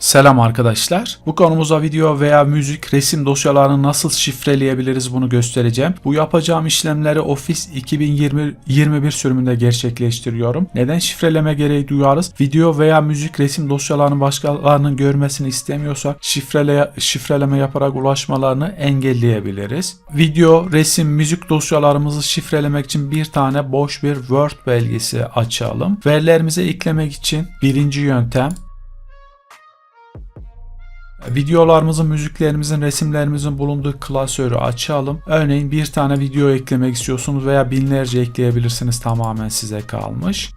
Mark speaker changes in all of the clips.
Speaker 1: Selam arkadaşlar. Bu konumuza video veya müzik, resim dosyalarını nasıl şifreleyebiliriz bunu göstereceğim. Bu yapacağım işlemleri Office 2020 21 sürümünde gerçekleştiriyorum. Neden şifreleme gereği duyarız? Video veya müzik, resim dosyalarını başkalarının görmesini istemiyorsak şifrele, şifreleme yaparak ulaşmalarını engelleyebiliriz. Video, resim, müzik dosyalarımızı şifrelemek için bir tane boş bir Word belgesi açalım. Verilerimizi eklemek için birinci yöntem Videolarımızın, müziklerimizin, resimlerimizin bulunduğu klasörü açalım. Örneğin bir tane video eklemek istiyorsunuz veya binlerce ekleyebilirsiniz tamamen size kalmış.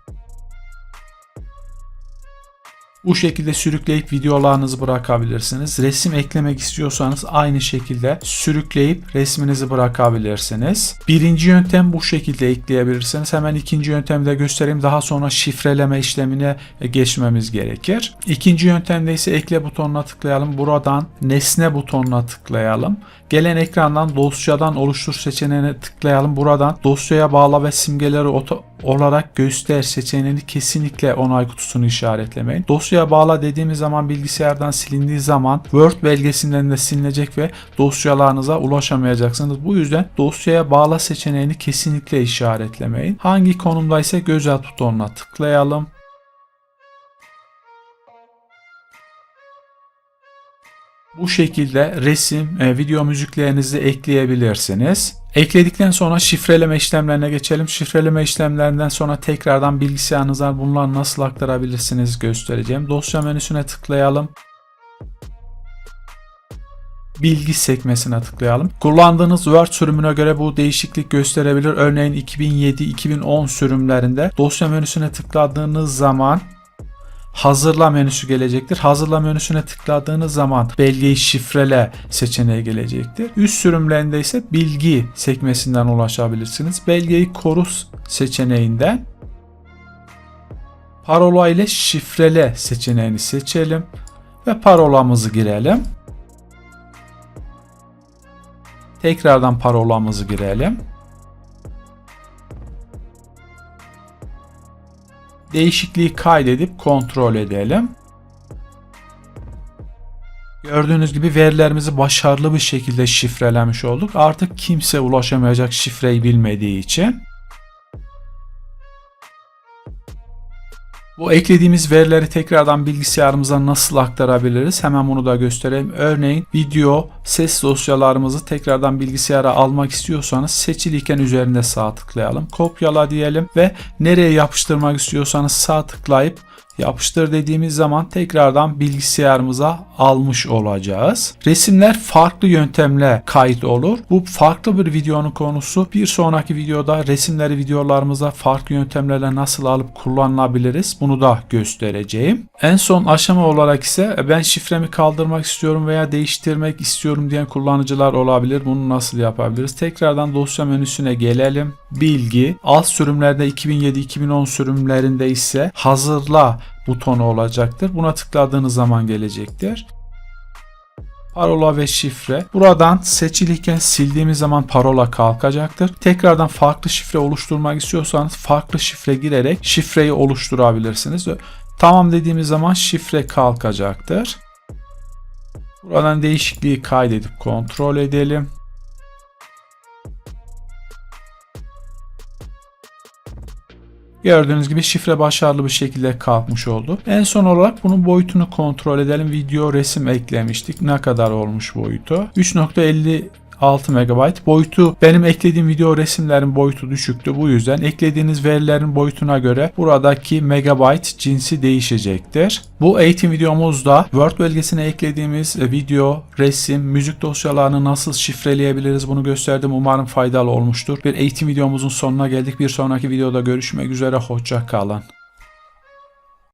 Speaker 1: Bu şekilde sürükleyip videolarınızı bırakabilirsiniz. Resim eklemek istiyorsanız aynı şekilde sürükleyip resminizi bırakabilirsiniz. Birinci yöntem bu şekilde ekleyebilirsiniz. Hemen ikinci yöntemi de göstereyim. Daha sonra şifreleme işlemine geçmemiz gerekir. İkinci yöntemde ise ekle butonuna tıklayalım. Buradan nesne butonuna tıklayalım. Gelen ekrandan dosyadan oluştur seçeneğine tıklayalım. Buradan dosyaya bağla ve simgeleri oto olarak göster seçeneğini kesinlikle onay kutusunu işaretlemeyin. Dosyaya bağla dediğimiz zaman bilgisayardan silindiği zaman Word belgesinden de silinecek ve dosyalarınıza ulaşamayacaksınız. Bu yüzden dosyaya bağla seçeneğini kesinlikle işaretlemeyin. Hangi konumdaysa gözelt butonuna tıklayalım. Bu şekilde resim, e, video müziklerinizi ekleyebilirsiniz. Ekledikten sonra şifreleme işlemlerine geçelim. Şifreleme işlemlerinden sonra tekrardan bilgisayarınıza bunları nasıl aktarabilirsiniz göstereceğim. Dosya menüsüne tıklayalım. Bilgi sekmesine tıklayalım. Kullandığınız Word sürümüne göre bu değişiklik gösterebilir. Örneğin 2007-2010 sürümlerinde dosya menüsüne tıkladığınız zaman Hazırla menüsü gelecektir. Hazırla menüsüne tıkladığınız zaman belgeyi şifrele seçeneği gelecektir. Üst sürümlerinde ise bilgi sekmesinden ulaşabilirsiniz. Belgeyi koru seçeneğinden parola ile şifrele seçeneğini seçelim ve parolamızı girelim. Tekrardan parolamızı girelim. Değişikliği kaydedip kontrol edelim. Gördüğünüz gibi verilerimizi başarılı bir şekilde şifrelemiş olduk. Artık kimse ulaşamayacak şifreyi bilmediği için. Bu eklediğimiz verileri tekrardan bilgisayarımıza nasıl aktarabiliriz? Hemen bunu da göstereyim. Örneğin video, ses dosyalarımızı tekrardan bilgisayara almak istiyorsanız seçiliyken üzerinde sağ tıklayalım. Kopyala diyelim ve nereye yapıştırmak istiyorsanız sağ tıklayıp Yapıştır dediğimiz zaman tekrardan bilgisayarımıza almış olacağız. Resimler farklı yöntemle kayıt olur. Bu farklı bir videonun konusu. Bir sonraki videoda resimleri videolarımıza farklı yöntemlerle nasıl alıp kullanılabiliriz bunu da göstereceğim. En son aşama olarak ise ben şifremi kaldırmak istiyorum veya değiştirmek istiyorum diyen kullanıcılar olabilir. Bunu nasıl yapabiliriz? Tekrardan dosya menüsüne gelelim. Bilgi, alt sürümlerde 2007-2010 sürümlerinde ise hazırla butonu olacaktır. Buna tıkladığınız zaman gelecektir. Parola ve şifre. Buradan seçiliyken sildiğimiz zaman parola kalkacaktır. Tekrardan farklı şifre oluşturmak istiyorsanız farklı şifre girerek şifreyi oluşturabilirsiniz. Tamam dediğimiz zaman şifre kalkacaktır. Buradan değişikliği kaydedip kontrol edelim. Gördüğünüz gibi şifre başarılı bir şekilde kalkmış oldu. En son olarak bunun boyutunu kontrol edelim. Video resim eklemiştik. Ne kadar olmuş boyutu? 3.50 6 MB boyutu benim eklediğim video resimlerin boyutu düşüktü. Bu yüzden eklediğiniz verilerin boyutuna göre buradaki megabyte cinsi değişecektir. Bu eğitim videomuzda Word belgesine eklediğimiz video, resim, müzik dosyalarını nasıl şifreleyebiliriz bunu gösterdim. Umarım faydalı olmuştur. Bir eğitim videomuzun sonuna geldik. Bir sonraki videoda görüşmek üzere. Hoşça kalın.